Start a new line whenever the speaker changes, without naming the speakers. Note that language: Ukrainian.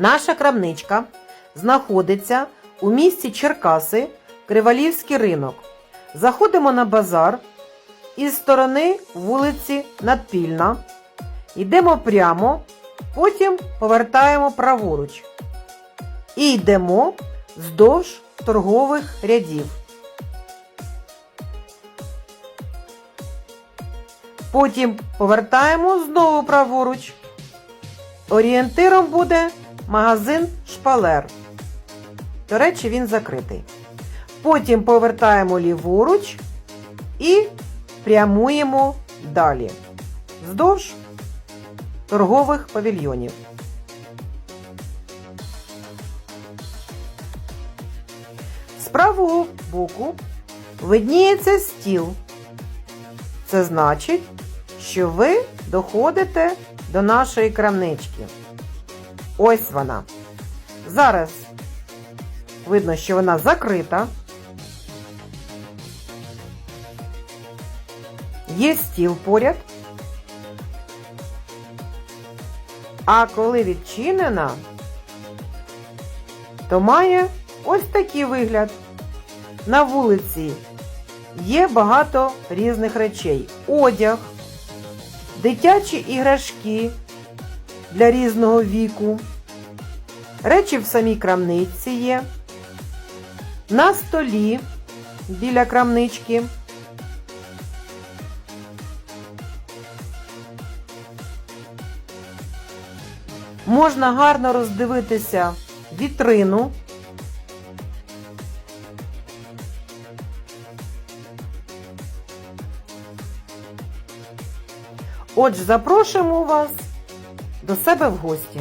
Наша крамничка знаходиться у місті Черкаси, Кривалівський ринок. Заходимо на базар із сторони вулиці Надпільна. Йдемо прямо, потім повертаємо праворуч. І йдемо вздовж торгових рядів. Потім повертаємо знову праворуч. Орієнтиром буде магазин Шпалер. До речі, він закритий. Потім повертаємо ліворуч і прямуємо далі. Вздовж торгових павільйонів. З правого боку видніється стіл. Це значить, що ви доходите до нашої крамнички. Ось вона. Зараз видно, що вона закрита. Є стіл поряд. А коли відчинена, то має ось такий вигляд. На вулиці є багато різних речей: одяг, дитячі іграшки для різного віку, речі в самій крамниці є, на столі біля крамнички. Можна гарно роздивитися вітрину. Отже, запрошуємо вас до себе в гості.